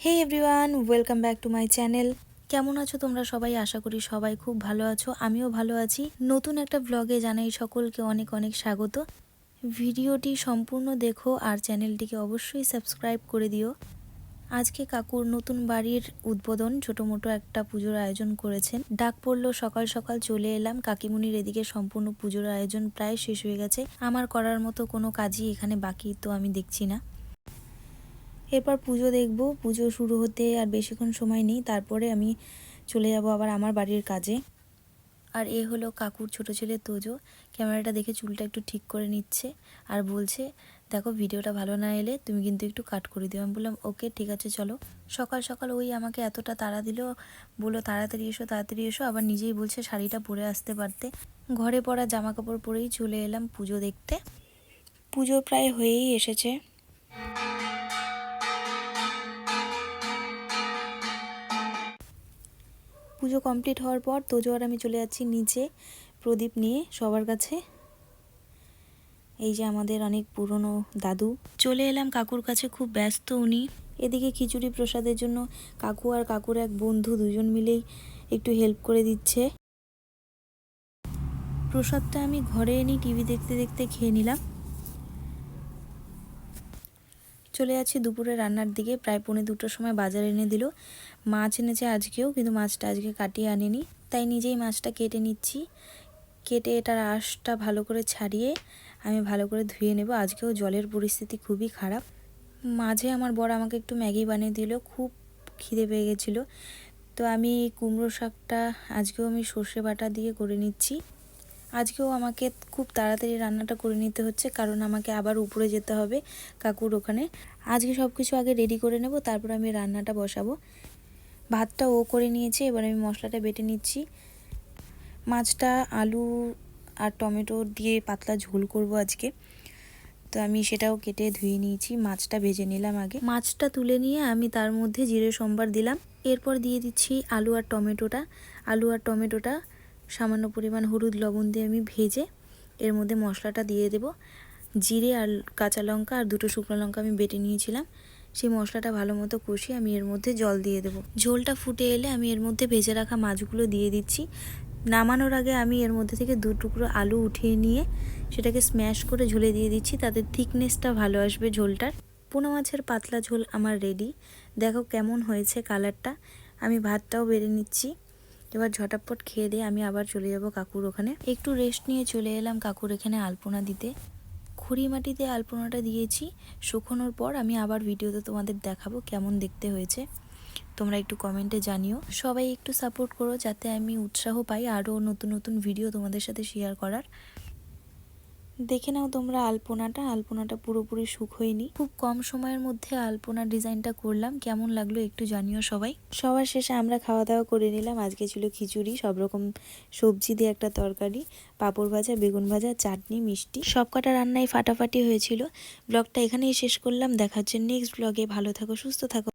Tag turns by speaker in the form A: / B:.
A: Hey everyone welcome back to my channel কেমন আছো তোমরা সবাই? আশা করি সবাই খুব ভালো আছো। আমিও ভালো আছি। নতুন একটা ব্লগে জানাই সকলকে অনেক অনেক স্বাগত। ভিডিওটি সম্পূর্ণ দেখো আর চ্যানেলটিকে অবশ্যই সাবস্ক্রাইব করে দিও। আজকে কাকুর নতুন বাড়ির উদ্বোধন ছোটো মোটো একটা পুজোর আয়োজন করেছেন। ডাক পড়ল, সকাল সকাল চলে এলাম। কাকিমুনির এদিকে সম্পূর্ণ পুজোর আয়োজন প্রায় শেষ হয়ে গেছে। আমার করার মতো কোনো কাজই এখানে বাকি তো আমি দেখছি না। এরপর পুজো দেখব। পুজো শুরু হতে আর বেশিক্ষণ সময় নেই। তারপরে আমি চলে যাব আবার আমার বাড়ির কাজে। আর এ হলো কাকুর ছোট ছেলে তোজো। ক্যামেরাটা দেখে চুলটা একটু ঠিক করে নিচ্ছে আর বলছে, দেখো, ভিডিওটা ভালো না এলে তুমি কিন্তু একটু কাট করে দিও। আমি বললাম, ওকে, ঠিক আছে, চলো। সকাল সকাল ওই আমাকে এতটা তাড়া দিল, বলল, তাড়াতাড়ি এসো তাড়াতাড়ি এসো। আবার নিজেই বলছে, শাড়িটা পরে আসতে পারতে। ঘরে পরা জামা কাপড় পরেই চলে এলাম পুজো দেখতে। পুজো প্রায় হয়েই এসেছে। পুজো কমপ্লিট হওয়ার পর তোজো আর আমি চলে যাচ্ছি নিচে প্রদীপ নিয়ে সবার কাছে। এই যে আমাদের অনেক পুরনো দাদু। চলে এলাম কাকুর কাছে, খুব ব্যস্ত উনি। এদিকে খিচুড়ি প্রসাদের জন্য কাকু আর কাকুর এক বন্ধু দুজন মিলেই একটু হেল্প করে দিচ্ছে। প্রসাদটা আমি ঘরে এনে টিভি দেখতে দেখতে খেয়ে নিলাম। চলে যাচ্ছি দুপুরে রান্নার দিকে, প্রায় পৌনে দুটোর সময় বাজার এনে দিল। মাছ এনেছে আজকেও, কিন্তু মাছটা আজকে কাটিয়ে আনেনি। তাই নিজেই মাছটা কেটে নিচ্ছি। কেটে এটার আঁশটা ভালো করে ছাড়িয়ে আমি ভালো করে ধুয়ে নেব। আজকেও জলের পরিস্থিতি খুবই খারাপ। মাঝে আমার বর আমাকে একটু ম্যাগি বানিয়ে দিল, খুব খিদে পেয়ে গেছিল। তো আমি কুমড়ো শাকটা আজকেও আমি সর্ষে বাটা দিয়ে করে নিচ্ছি। আজকেও আমাকে খুব তাড়াতাড়ি রান্নাটা করে নিতে হচ্ছে, কারণ আমাকে আবার উপরে যেতে হবে কাকুর ওখানে। আজকে সব কিছু আগে রেডি করে নেব, তারপর আমি রান্নাটা বসাবো। ভাতটা ও করে নিয়েছে, এবার আমি মশলাটা বেটে নিচ্ছি। মাছটা, আলু আর টমেটো দিয়ে পাতলা ঝোল করব আজকে। তো আমি সেটাও কেটে ধুয়ে নিয়েছি, মাছটা ভেজে নিলাম আগে। মাছটা তুলে নিয়ে আমি তার মধ্যে জিরে, সোমবার দিলাম। এরপর দিয়ে দিচ্ছি আলু আর টমেটোটা। আলু আর টমেটোটা সামান্য পরিমাণ হলুদ লবণ দিয়ে আমি ভেজে এর মধ্যে মশলাটা দিয়ে দেব। জিরে আর কাঁচা লঙ্কা আর দুটো শুকনো লঙ্কা আমি বেটে নিয়েছিলাম। সেই মশলাটা ভালো মতো কষিয়ে আমি এর মধ্যে জল দিয়ে দেবো। ঝোলটা ফুটে এলে আমি এর মধ্যে ভেজে রাখা মাছগুলো দিয়ে দিচ্ছি। নামানোর আগে আমি এর মধ্যে থেকে দু টুকরো আলু উঠিয়ে নিয়ে সেটাকে স্ম্যাশ করে ঝুলে দিয়ে দিচ্ছি তাদের থিকনেসটা ভালো আসবে ঝোলটার। পোনা মাছের পাতলা ঝোল আমার রেডি দেখো কেমন হয়েছে কালারটা আমি ভাতটাও বেড়ে নিচ্ছি। এবার ঝটাপট খেয়ে দিয়ে আমি আবার চলে যাব কাকুর ওখানে। একটু রেস্ট নিয়ে চলে এলাম কাকুর এখানে আলপনা দিতে। খুঁড়ি মাটিতে আলপনাটা দিয়েছি, শুকোনোর পর আমি আবার ভিডিওতে তোমাদের দেখাবো কেমন দেখতে হয়েছে। তোমরা একটু কমেন্টে জানিও। সবাই একটু সাপোর্ট করো যাতে আমি উৎসাহ পাই আরও নতুন নতুন ভিডিও তোমাদের সাথে শেয়ার করার। দেখে নাও তোমরা আলপনাটা আলপনাটা পুরোপুরি সুখ হয়নি। খুব কম সময়ের মধ্যে আলপনা ডিজাইনটা করলাম। কেমন লাগল একটু জানিও সবাই। সবার শেষে আমরা খাওয়া দাওয়া করে নিলাম। আজকে ছিল খিচুড়ি সব রকম সবজি দিয়ে একটা তরকারি, পাঁপড় ভাজা, বেগুন ভাজা, চাটনি, মিষ্টি। সব কটা রান্নাই ফাটাফাটি হয়েছিল। ব্লগটা এখানেই শেষ করলাম। দেখা হচ্ছে নেক্সট ব্লগে। ভালো থাকো, সুস্থ থাকো।